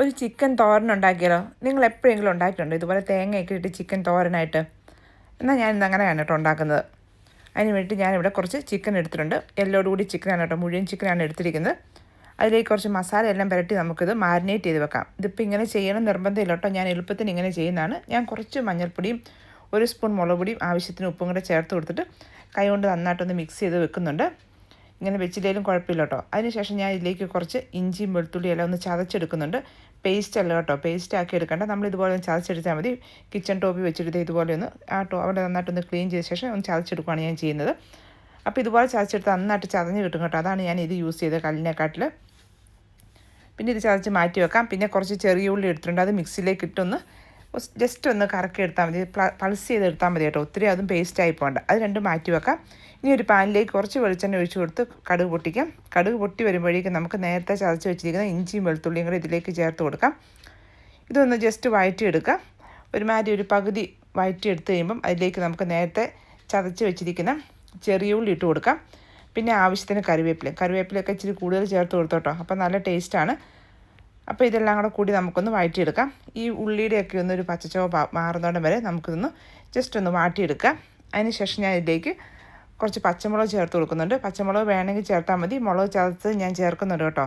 ഒരു ചിക്കൻ തോരൻ ഉണ്ടാക്കിയാലോ നിങ്ങൾ എപ്പോഴെങ്കിലും ഉണ്ടാക്കിയിട്ടുണ്ടോ ഇതുപോലെ തേങ്ങയൊക്കെ ഇട്ട് ചിക്കൻ തോരനായിട്ട്. എന്നാൽ ഞാൻ ഇന്ന് അങ്ങനെയാണ് കേട്ടോ ഉണ്ടാക്കുന്നത്. അതിന് വേണ്ടി ഞാനിവിടെ കുറച്ച് ചിക്കൻ എടുത്തിട്ടുണ്ട്. എല്ലോട് കൂടി ചിക്കനാണ് കേട്ടോ. മുഴുവൻ ചിക്കനാണ് എടുത്തിരിക്കുന്നത്. അതിലേക്ക് കുറച്ച് മസാല എല്ലാം പുരട്ടി നമുക്കിത് മാരിനേറ്റ് ചെയ്ത് വെക്കാം. ഇതിപ്പോൾ ഇങ്ങനെ ചെയ്യണം നിർബന്ധമില്ല കേട്ടോ. ഞാൻ എളുപ്പത്തിന് ഇങ്ങനെ ചെയ്യുന്നതാണ്. ഞാൻ കുറച്ച് മഞ്ഞൾപ്പൊടിയും ഒരു സ്പൂൺ മുളക് പൊടിയും ആവശ്യത്തിന് ഉപ്പും കൂടെ ചേർത്ത് കൊടുത്തിട്ട് കൈ കൊണ്ട് നന്നായിട്ടൊന്ന് മിക്സ് ചെയ്ത് വെക്കുന്നുണ്ട്. ഇങ്ങനെ വെച്ചില്ലെങ്കിലും കുഴപ്പമില്ല കേട്ടോ. അതിനുശേഷം ഞാൻ ഇതിലേക്ക് കുറച്ച് ഇഞ്ചിയും വെളുത്തുള്ളിയും എല്ലാം ഒന്ന് ചതച്ചെടുക്കുന്നുണ്ട്. പേസ്റ്റ് അല്ല കേട്ടോ. പേസ്റ്റ് ആക്കി എടുക്കണ്ട. നമ്മൾ ഇതുപോലെ ഒന്ന് ചതച്ചെടുത്താൽ മതി. കിച്ചൺ ടോപ്പി വെച്ചെടുത്ത് ഇതുപോലെ ഒന്ന് ആ ടോ അവിടെ നന്നായിട്ടൊന്ന് ക്ലീൻ ചെയ്ത ശേഷം ഒന്ന് ചതച്ചെടുക്കുകയാണ് ഞാൻ ചെയ്യുന്നത്. അപ്പോൾ ഇതുപോലെ ചതച്ചെടുത്ത് നന്നായിട്ട് ചതഞ്ഞ് കിട്ടും കേട്ടോ. അതാണ് ഞാൻ ഇത് യൂസ് ചെയ്തത് കല്ലിനെക്കാട്ടിൽ പിന്നെ ഇത് ചതച്ച് മാറ്റി വെക്കാം. പിന്നെ കുറച്ച് ചെറിയ ഉള്ളി എടുത്തിട്ടുണ്ട്. അത് മിക്സിയിലേക്ക് ഇട്ടൊന്ന് ജസ്റ്റ് ഒന്ന് കറക്കി എടുത്താൽ മതി. പൾസ് ചെയ്ത് എടുത്താൽ മതി കേട്ടോ. ഒത്തിരി അതും പേസ്റ്റായി പോകണ്ട അത് രണ്ടും മാറ്റി വെക്കാം. ഇനി ഒരു പാനിലേക്ക് കുറച്ച് വെളിച്ചെണ്ണ ഒഴിച്ച് കൊടുത്ത് കടുക് പൊട്ടിക്കാം. കടുക് പൊട്ടി വരുമ്പോഴേക്കും നമുക്ക് നേരത്തെ ചതച്ച് വെച്ചിരിക്കുന്ന ഇഞ്ചിയും വെളുത്തുള്ളിയും കൂടെ ഇതിലേക്ക് ചേർത്ത് കൊടുക്കാം. ഇതൊന്ന് ജസ്റ്റ് വഴറ്റിയെടുക്കാം. ഒരുമാതിരി ഒരു പകുതി വഴറ്റിയെടുത്ത് കഴിയുമ്പം അതിലേക്ക് നമുക്ക് നേരത്തെ ചതച്ച് വെച്ചിരിക്കുന്ന ചെറിയ ഉള്ളി ഇട്ട് കൊടുക്കാം. പിന്നെ ആവശ്യത്തിന് കറിവേപ്പില. കറിവേപ്പിലയൊക്കെ ഇച്ചിരി കൂടുതൽ ചേർത്ത് കൊടുത്തോട്ടോ. അപ്പോൾ നല്ല ടേസ്റ്റാണ് അപ്പോൾ ഇതെല്ലാം കൂടെ കൂടി നമുക്കൊന്ന് വഴറ്റിയെടുക്കാം. ഈ ഉള്ളിയുടെയൊക്കെ ഒന്ന് ഒരു പച്ചച്ചവ മാറുന്നോടം വരെ നമുക്കിതൊന്ന് ജസ്റ്റ് ഒന്ന് വാട്ടിയെടുക്കാം. അതിന് ശേഷം ഞാൻ ഇതിലേക്ക് കുറച്ച് പച്ചമുളക് ചേർത്ത് കൊടുക്കുന്നുണ്ട്. പച്ചമുളക് വേണമെങ്കിൽ ചേർത്താൽ മതി. മുളക് ചേർത്ത് ഞാൻ ചേർക്കുന്നുണ്ട് കേട്ടോ.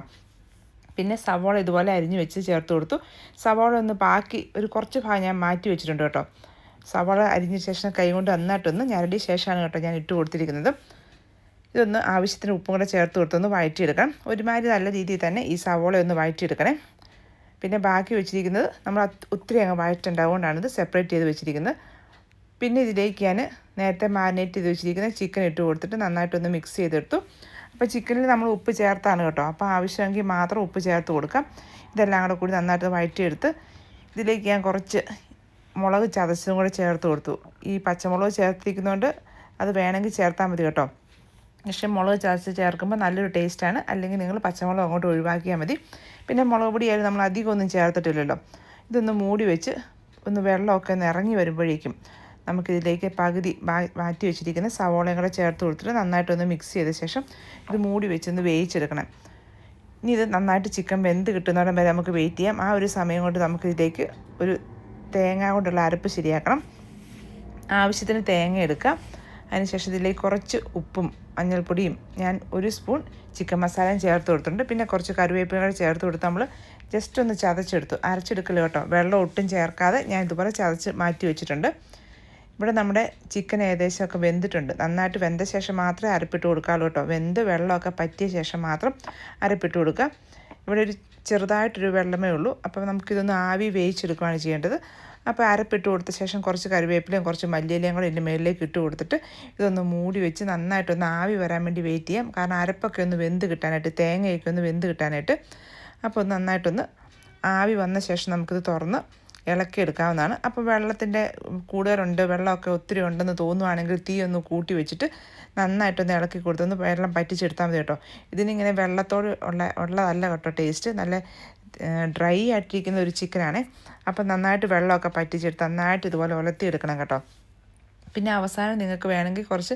പിന്നെ സവോള ഇതുപോലെ അരിഞ്ഞ് വെച്ച് ചേർത്ത് കൊടുത്തു. സവോള ഒന്ന് ബാക്കി ഒരു കുറച്ച് ഭാഗം ഞാൻ മാറ്റി വെച്ചിട്ടുണ്ട് കേട്ടോ. സവോള അരിഞ്ഞ ശേഷം കൈ കൊണ്ട് നന്നായിട്ടൊന്ന് ഞരടിയ ശേഷമാണ് കേട്ടോ ഞാൻ ഇട്ട് കൊടുത്തിരിക്കുന്നത്. ഇതൊന്ന് ആവശ്യത്തിന് ഉപ്പും കൂടെ ചേർത്ത് കൊടുത്തൊന്ന് വഴറ്റിയെടുക്കണം. ഒരുമാതിരി നല്ല രീതിയിൽ തന്നെ ഈ സവോള ഒന്ന് വഴറ്റിയെടുക്കണേ. പിന്നെ ബാക്കി വെച്ചിരിക്കുന്നത് നമ്മൾ ഒത്തിരി അങ്ങ് വഴറ്റുണ്ട് അതുകൊണ്ടാണ് ഇത് സെപ്പറേറ്റ് ചെയ്ത് വെച്ചിരിക്കുന്നത്. പിന്നെ ഇതിലേക്ക് ഞാൻ നേരത്തെ മാരിനേറ്റ് ചെയ്ത് വെച്ചിരിക്കുന്ന ചിക്കൻ ഇട്ട് കൊടുത്തിട്ട് നന്നായിട്ടൊന്ന് മിക്സ് ചെയ്തെടുത്തു. അപ്പോൾ ചിക്കനിൽ നമ്മൾ ഉപ്പ് ചേർത്താണ് കേട്ടോ. അപ്പോൾ ആവശ്യമെങ്കിൽ മാത്രം ഉപ്പ് ചേർത്ത് കൊടുക്കാം. ഇതെല്ലാം കൂടെ കൂടി നന്നായിട്ട് വഴറ്റിയെടുത്ത് ഇതിലേക്ക് ഞാൻ കുറച്ച് മുളക് ചതച്ചതും കൂടെ ചേർത്ത് കൊടുത്തു. ഈ പച്ചമുളക് ചേർത്തിരിക്കുന്നതുകൊണ്ട് അത് വേണമെങ്കിൽ ചേർത്താൽ മതി കേട്ടോ. പക്ഷേ മുളക് ചതച്ച് ചേർക്കുമ്പോൾ നല്ലൊരു ടേസ്റ്റാണ്. അല്ലെങ്കിൽ നിങ്ങൾ പച്ചമുളക് അങ്ങോട്ട് ഒഴിവാക്കിയാൽ മതി. പിന്നെ മുളക് പൊടിയായാലും നമ്മൾ അധികം ഒന്നും ചേർത്തിട്ടില്ലല്ലോ. ഇതൊന്ന് മൂടി വെച്ച് ഒന്ന് വെള്ളമൊക്കെ ഒന്ന് ഇറങ്ങി വരുമ്പോഴേക്കും നമുക്കിതിലേക്ക് പകുതി മാറ്റി വെച്ചിരിക്കുന്ന സവോളയും കൂടെ ചേർത്ത് കൊടുത്തിട്ട് നന്നായിട്ടൊന്ന് മിക്സ് ചെയ്ത ശേഷം ഇത് മൂടി വെച്ച് ഒന്ന് വേവിച്ചെടുക്കണം. ഇനി ഇത് നന്നായിട്ട് ചിക്കൻ വെന്ത് കിട്ടുന്നിടം വരെ നമുക്ക് വെയിറ്റ് ചെയ്യാം. ആ ഒരു സമയം കൊണ്ട് നമുക്കിതിലേക്ക് ഒരു തേങ്ങ കൊണ്ടുള്ള അരപ്പ് ശരിയാക്കണം. ആവശ്യത്തിന് തേങ്ങ എടുക്കാം. അതിനുശേഷം ഇതിലേക്ക് കുറച്ച് ഉപ്പും മഞ്ഞൾപ്പൊടിയും ഞാൻ ഒരു സ്പൂൺ ചിക്കൻ മസാലയും ചേർത്ത് കൊടുത്തിട്ടുണ്ട്. പിന്നെ കുറച്ച് കറിവേപ്പില കൂടെ ചേർത്ത് കൊടുത്ത് നമ്മൾ ജസ്റ്റ് ഒന്ന് ചതച്ചെടുത്തു. അരച്ചെടുക്കൽ കേട്ടോ? വെള്ളം ഒട്ടും ചേർക്കാതെ ഞാൻ ഇതുപോലെ ചതച്ച് മാറ്റി വെച്ചിട്ടുണ്ട്. ഇവിടെ നമ്മുടെ ചിക്കൻ ഏകദേശമൊക്കെ വെന്തിട്ടുണ്ട്. നന്നായിട്ട് വെന്ത ശേഷം മാത്രമേ അരപ്പിട്ട് കൊടുക്കാവുള്ളൂ കേട്ടോ. വെന്ത് വെള്ളമൊക്കെ പറ്റിയ ശേഷം മാത്രം അരപ്പിട്ട് കൊടുക്കുക. ഇവിടെ ഒരു ചെറുതായിട്ടൊരു വെള്ളമേ ഉള്ളൂ. അപ്പോൾ നമുക്കിതൊന്ന് ആവി വേവിച്ചെടുക്കുകയാണ് ചെയ്യേണ്ടത്. അപ്പോൾ അരപ്പിട്ട് കൊടുത്ത ശേഷം കുറച്ച് കറിവേപ്പിലയും കുറച്ച് മല്ലിയിലയും കൂടെ ഇതിന്റെ മേളിലേക്ക് ഇട്ട് കൊടുത്തിട്ട് ഇതൊന്ന് മൂടി വെച്ച് നന്നായിട്ടൊന്ന് ആവി വരാൻ വേണ്ടി വെയിറ്റ് ചെയ്യാം. കാരണം അരപ്പൊക്കെ ഒന്ന് വെന്ത് കിട്ടാനായിട്ട് തേങ്ങയൊക്കെ ഒന്ന് വെന്ത് കിട്ടാനായിട്ട് അപ്പോൾ നന്നായിട്ടൊന്ന് ആവി വന്ന ശേഷം നമുക്കിത് തുറന്ന് ഇളക്കി എടുക്കാവുന്നതാണ്. അപ്പോൾ വെള്ളത്തിന്റെ കൂടുതലുണ്ട് വെള്ളമൊക്കെ ഒത്തിരി ഉണ്ടെന്ന് തോന്നുവാണെങ്കിൽ തീ ഒന്ന് കൂട്ടി വെച്ചിട്ട് നന്നായിട്ടൊന്ന് ഇളക്കി കൊടുത്തൊന്ന് വെള്ളം പറ്റിച്ചെടുത്താൽ മതി കേട്ടോ. ഇതിനിങ്ങനെ വെള്ളത്തോട് ഉള്ള ഉള്ളതല്ല കേട്ടോ ടേസ്റ്റ് നല്ല ഡ്രൈ ആയിട്ടിരിക്കുന്ന ഒരു ചിക്കനാണ്. അപ്പം നന്നായിട്ട് വെള്ളമൊക്കെ പറ്റിച്ചെടുത്ത് നന്നായിട്ട് ഇതുപോലെ ഉലത്തിയെടുക്കണം കേട്ടോ. പിന്നെ അവസാനം നിങ്ങൾക്ക് വേണമെങ്കിൽ കുറച്ച്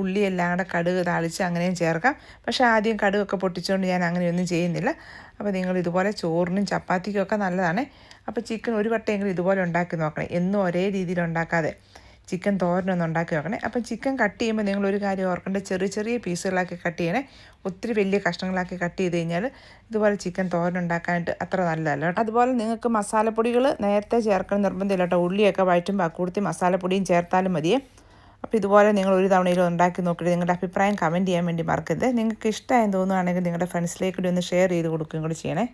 ഉള്ളി എല്ലാം കൂടെ കടുക് താളിച്ച് അങ്ങനെയും ചേർക്കാം. പക്ഷേ ആദ്യം കടുകൊക്കെ പൊട്ടിച്ചുകൊണ്ട് ഞാൻ അങ്ങനെയൊന്നും ചെയ്യുന്നില്ല. അപ്പോൾ നിങ്ങൾ ഇതുപോലെ ചോറിനും ചപ്പാത്തിക്കും ഒക്കെ നല്ലതാണ്. അപ്പോൾ ചിക്കൻ ഒരു വട്ടമെങ്കിലും ഇതുപോലെ ഉണ്ടാക്കി നോക്കണേ. എന്നും ഒരേ രീതിയിൽ ഉണ്ടാക്കാതെ. ചിക്കൻ തോരനൊന്ന് ഉണ്ടാക്കി വെക്കണേ അപ്പം ചിക്കൻ കട്ട് ചെയ്യുമ്പോൾ നിങ്ങൾ ഒരു കാര്യം ഓർക്കേണ്ട. ചെറിയ ചെറിയ പീസുകളാക്കി കട്ട് ചെയ്യണേ. ഒത്തിരി വലിയ കഷ്ണങ്ങളാക്കി കട്ട് ചെയ്ത് കഴിഞ്ഞാൽ ഇതുപോലെ ചിക്കൻ തോരൻ ഉണ്ടാക്കാനായിട്ട് അത്ര നല്ലതല്ല അതുപോലെ നിങ്ങൾക്ക് മസാലപ്പൊടികൾ നേരത്തെ ചേർക്കണം നിർബന്ധമില്ല കേട്ടോ. ഉള്ളിയൊക്കെ വഴറ്റുമ്പോൾ കൂടുതൽ മസാലപ്പൊടിയും ചേർത്താലും മതിയേ അപ്പോൾ ഇതുപോലെ നിങ്ങൾ ഒരു തവണയിൽ ഉണ്ടാക്കി നോക്കിയിട്ട് നിങ്ങളുടെ അഭിപ്രായം കമന്റ് ചെയ്യാൻ വേണ്ടി മറക്കരുത്. നിങ്ങൾക്ക് ഇഷ്ടമായി തോന്നുകയാണെങ്കിൽ നിങ്ങളുടെ ഫ്രണ്ട്സിലേക്ക് ഒന്ന് ഷെയർ ചെയ്ത് കൊടുക്കുകയും കൂടി ചെയ്യണേ.